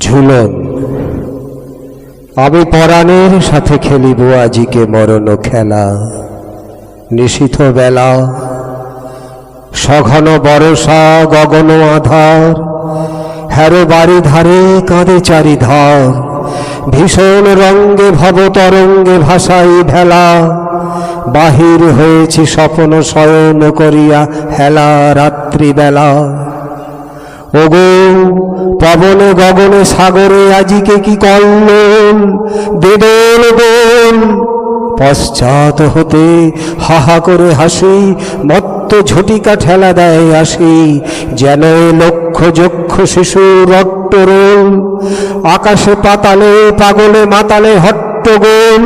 ঝুলন। আমি পরাণের সাথে খেলিব আজিকে মরণ খেলা। নিশীথ বেলা, সঘন বরষা, গগন আধার, হ্যারো বাড়ি ধারে কাঁদে চারিধার। ভীষণ রঙ্গে ভব তরঙ্গে ভাসাই ভেলা। বাহির হয়েছি স্বপ্ন শয়ন করিয়া হেলা রাত্রিবেলা। ওগো, পবনে গগনে সাগরে আজিকে কি কল্লোল বেদল দোল পশ্চাৎ হতে হাহা করে হাসি, মত্ত ঝটিকা ঠেলা দেয় আসি যেন লক্ষ যক্ষ শিশু রট্টরোল আকাশে পাতালে, পাগলে মাতালে হট্টগোল।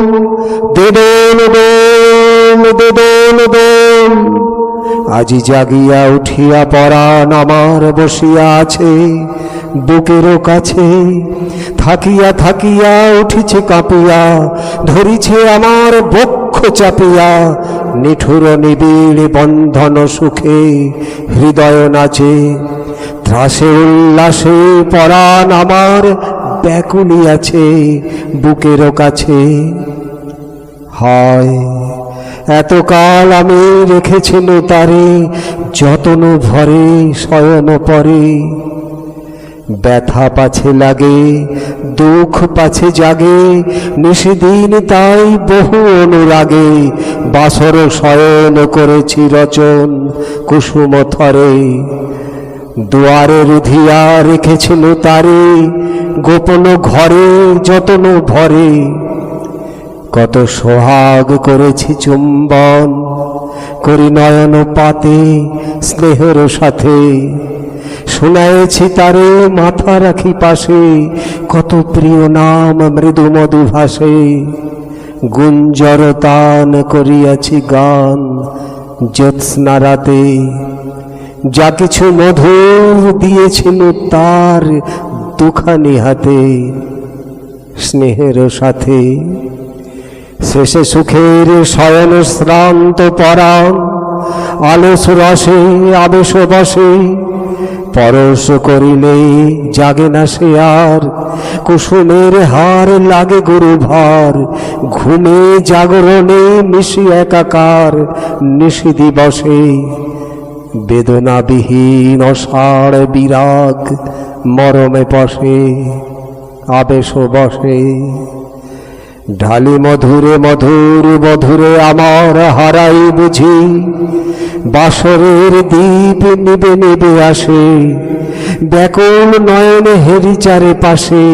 দেদল দোল দেদল দোল আজি জাগিয়া উঠিয়া পরাণ আমার বসিয়া আছে বুকেরও কাছে। থাকিয়া থাকিয়া উঠিছে কাঁপিয়া, ধরিছে আমার বক্ষ চাপিয়া। নিঠুর নিবিড় বন্ধন সুখে হৃদয় নাচে, ত্রাসে উল্লাসে পরাণ আমার ব্যাকুলি আছে বুকেরও কাছে। হয় এতকাল আমি রেখেছিল তারে, যতন ভরে শয়ন পরে। ব্যথা পাছে লাগে, দুঃখ পাছে জাগে, নিশিদিন তাই বহু অনুরাগে। বাসর শয়ন করেছি রচন কুসুম থরে। দুয়ারে রুধিয়া রেখেছিল তারে, গোপন ঘরে যতন ভরে। কত সোহাগ করেছি চুম্বন, করি নয়ন পাতে স্নেহের সাথে। শুনায়েছি তারে মাথা রাখি পাশে, কত প্রিয় নাম মৃদু মধু ভাসে। গুঞ্জরতান করিয়াছি গান জ্যোৎস্না রাতে। যা কিছু মধুর দিয়েছিল তার দুখানি হাতে, স্নেহের সাথে। শেষে সুখের শয়ন শ্রান্ত পরাণ। আলস রসে, আবেশ বসে, পরশ করিলে জাগে না সে আর। কুসুমের হার লাগে গুরু ভার ঘুমে জাগরণে মিশি একাকার। নিশি দিবসে বেদনাবিহীন অষাঢ় বিরাগ, মরমে বসে, আবেশ বসে। ঢালি মধুরে মধুর, মধুরে আমার হারাই বুঝি। বাসরের দ্বীপ নিবে নিবে আসে, ব্যাকুল নয়নে হেরি চারে পাশে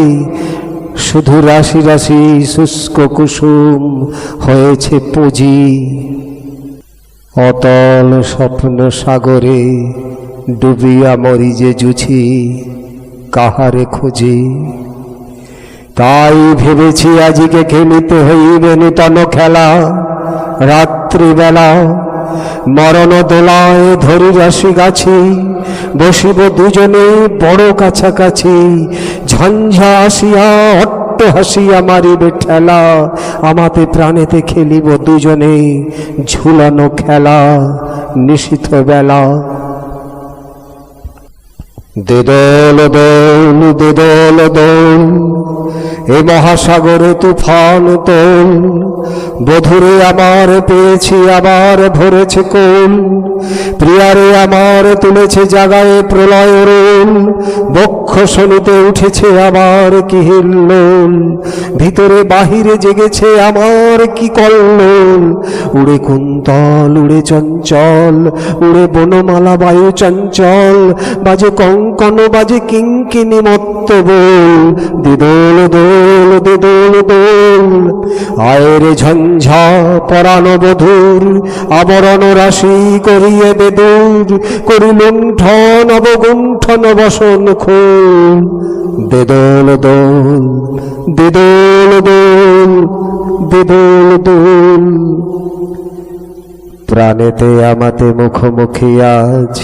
শুধু রাশি রাশি শুষ্ক কুসুম হয়েছে পুঁজি। অতল স্বপ্ন সাগরে ডুবিয়া মরি যে জুছি কাহারে খুঁজি। তাই ভেবেছি আজকে খেলিতে হইবে নূতন খেলা। রাত্রিবেলা মরণ দোলায় ধরি রাশি গাছি, বসিব দুজনে বড় কাছাকাছি। ঝঞ্ঝা আসিয়া, অট্ট হাসিয়া মারিবে ঠেলা। আমাতে প্রাণেতে খেলিব দুজনে ঝুলানো খেলা। নিশীথ বেলা দেদল দোল দেদল দোল এ মহাসাগরে তুফান তোল। বধুরে আমার পেয়েছি আবার ভরেছে কোল। প্রিয়ারে আমার তুলেছে জাগায় প্রলয় রোল। বক্ষ শনিতে উঠেছে আমার কি হিল্লোল ভিতরে বাহিরে জেগেছে আমার কি কল্লোল। উড়ে কুন্তল, উড়ে চঞ্চল, উড়ে বনমালা বায়ু চঞ্চল। বাজে কঙ্কন, বাজে কিঙ্কিনি মত্ত বল। দিদোল, দোল দিদোল, দোল। আয়ের ঝঞ্ঝা পরাণ বধুর, আবরণ রাশি করিয়ে বেদুর। করি লুণ্ঠন অবগুণ্ঠন, বসন খোল বেদোল দোল বেদোল দোল বেদোল দোল। প্রাণেতে আমাতে মুখোমুখি আজ,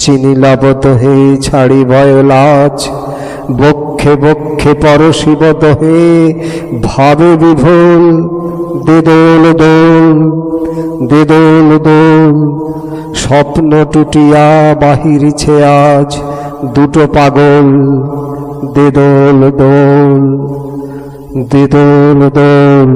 চিনি লবত হে ছাড়ি ভয় লাজ। বক্ষে বক্ষে পরশিব দহে ভাবে বিভোল দেদোল দোল দেদোল দোল। স্বপ্ন টুটিয়া বাহিরিছে আজ দুটো পাগল দেদল দোল দেদল দোল।